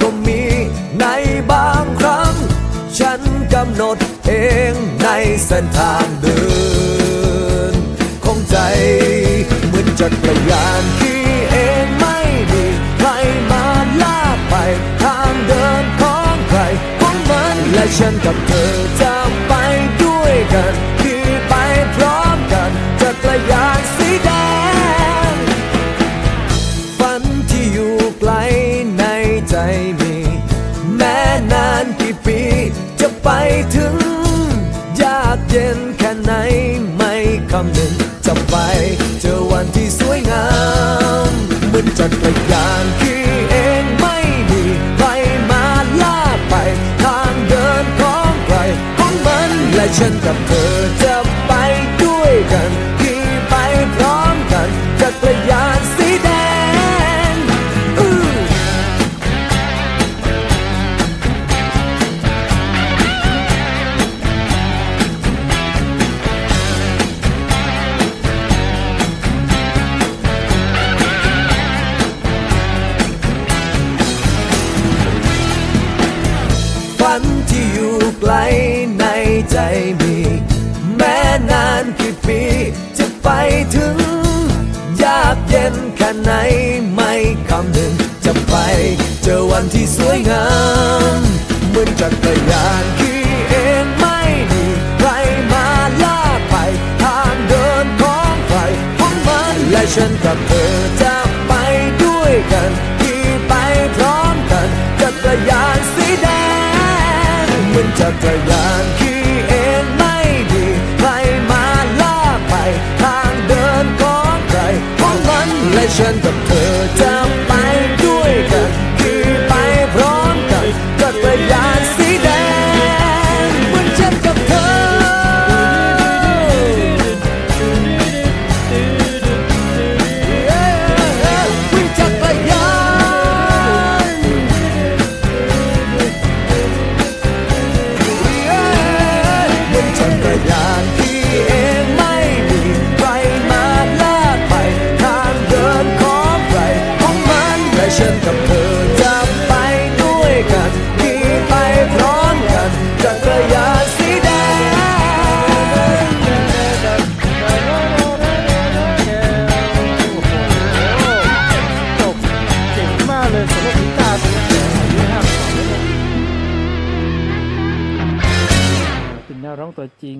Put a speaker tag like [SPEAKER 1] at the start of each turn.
[SPEAKER 1] ก็มีในบางครั้ง ฉันกำหนดเองในเส้นทางเดิน ของใจเหมือนจักรยานที่เองไม่มีใครมาลากไป ทางเดินของใครของมันและฉันกับเธอจะไปด้วยกันที่ไปพร้อมกันจักรยานสีแดง ใจมี แม้นานกี่ปี จะไปถึง ยากเย็นแค่ไหนไม่คำนึงจะไป เจอวันที่สวยงามเหมือนจักรยานที่เองไม่มีใครมาลากไป ทางเดินของใครของมันและฉันกับเธอจะไปด้วยกัน ลในใจมี แม้นานกี่ปีจะไปถึง ยากเย็นแค่ไหนไม่คำนึงจะไป เจอวันที่สวยงามเหมือนจักรยานที่เองไม่มีใครมาลากไปทางเดินของใครของมันและฉันกับเธอ จักรยานขี่เองไม่ดีใครมาลากไป ทางเดินของใครของมันและฉัน
[SPEAKER 2] ร้องตัวจริง